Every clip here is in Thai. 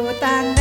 孤单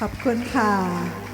ขอบคุณค่ะ